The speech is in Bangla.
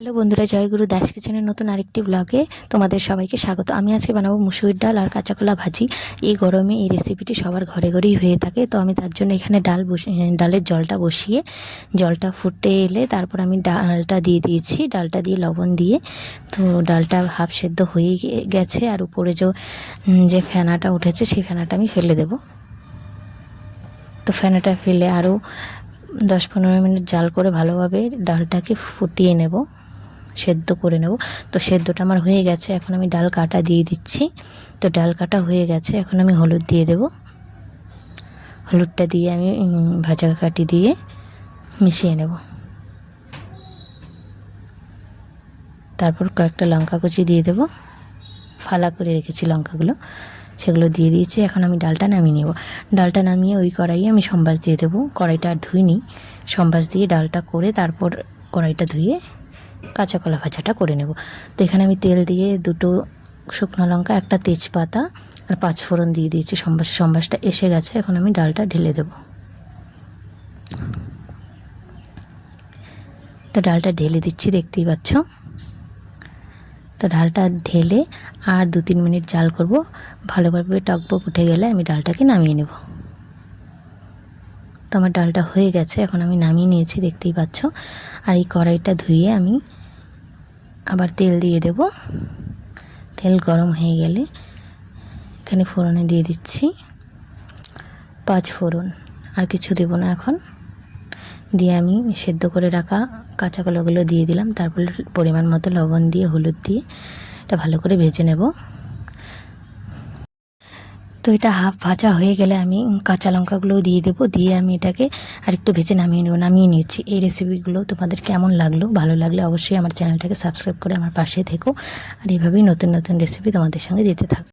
হ্যালো বন্ধুরা, জয়গুরু দাস কিচেনের নতুন আরেকটি ব্লগে তোমাদের সবাইকে স্বাগত। আমি আজকে বানাবো মুসুরির ডাল আর কাঁচা কলা ভাজি। এই গরমে এই রেসিপিটি সবার ঘরে ঘরেই হয়ে থাকে। তো আমি তার জন্য এখানে ডাল ডালের জলটা বসিয়ে জলটা ফুটে এলে তারপর আমি ডালটা দিয়ে দিয়েছি। ডালটা দিয়ে লবণ দিয়ে তো ডালটা হাফ সেদ্ধ হয়ে গেছে আর উপরে যে ফেনাটা উঠেছে সেই ফেনাটা আমি ফেলে দেব। তো ফেনাটা ফেলে আরও দশ পনেরো মিনিট জাল করে ভালোভাবে ডালটাকে ফুটিয়ে নেব। সেদ্ধ করে নেব। তো সেদ্ধটা আমার হয়ে গেছে, এখন আমি ডাল কাটা দিয়ে দিচ্ছি। তো ডাল কাটা হয়ে গেছে, এখন আমি হলুদ দিয়ে দেব। হলুদটা দিয়ে আমি ভাজা কাটি দিয়ে মিশিয়ে নেব। তারপর কয়েকটা লঙ্কা কুচি দিয়ে দেব। ফালা করে রেখেছি লঙ্কাগুলো, সেগুলো দিয়ে দিয়েছি, এখন আমি ডালটা নামিয়ে নেব। ডালটা নামিয়ে ওই কড়াইয়ে আমি সম্বাস দিয়ে দেবো। কড়াইটা আর ধুইনি, সম্বাস দিয়ে ডালটা করে তারপর কড়াইটা ধুয়ে কাঁচা কলা ভাজাটা করে নেব। তো এখানে আমি তেল দিয়ে দুটো শুকনো লঙ্কা, একটা তেজপাতা আর পাঁচ ফোড়ন দিয়ে দিয়েছি। সম্বাস, সম্বাসটা এসে গেছে, এখন আমি ডালটা ঢেলে দেব। তো ডালটা ঢেলে দিচ্ছি, দেখতেই পাচ্ছ। তো ডালটা ঢেলে আর দু তিন মিনিট জাল করব। ভালোভাবে টকবক উঠে গেলে আমি ডালটাকে নামিয়ে নেব। তো আমার ডালটা হয়ে গেছে, এখন আমি নামিয়ে নিয়েছি, দেখতেই পাচ্ছ। আর এই কড়াইটা ধুয়ে আমি আবার তেল দিয়ে দেব। তেল গরম হয়ে গেলে এখানে ফোড়নে দিয়ে দিচ্ছি পাঁচ ফোড়ন। আর কিছু দেব না এখন। দিয়ে আমি সেদ্ধ করে রাখা কাঁচা কলাগুলো দিয়ে দিলাম, তারপর পরিমাণ মতো লবণ দিয়ে, হলুদ দিয়ে এটা ভালো করে ভেজে নেব। তো এটা হাফ ভাজা হয়ে গেলে আমি কাঁচা লঙ্কাগুলোও দিয়ে দেবো। দিয়ে আমি এটাকে আরেকটু ভেজে নামিয়ে নেব, নামিয়ে নিচ্ছি। এই রেসিপিগুলো তোমাদের কেমন লাগল, ভালো লাগলে অবশ্যই আমার চ্যানেলটাকে সাবস্ক্রাইব করে আমার পাশে থেকো। আর এভাবেই নতুন নতুন রেসিপি তোমাদের সঙ্গে দিতে থাকো।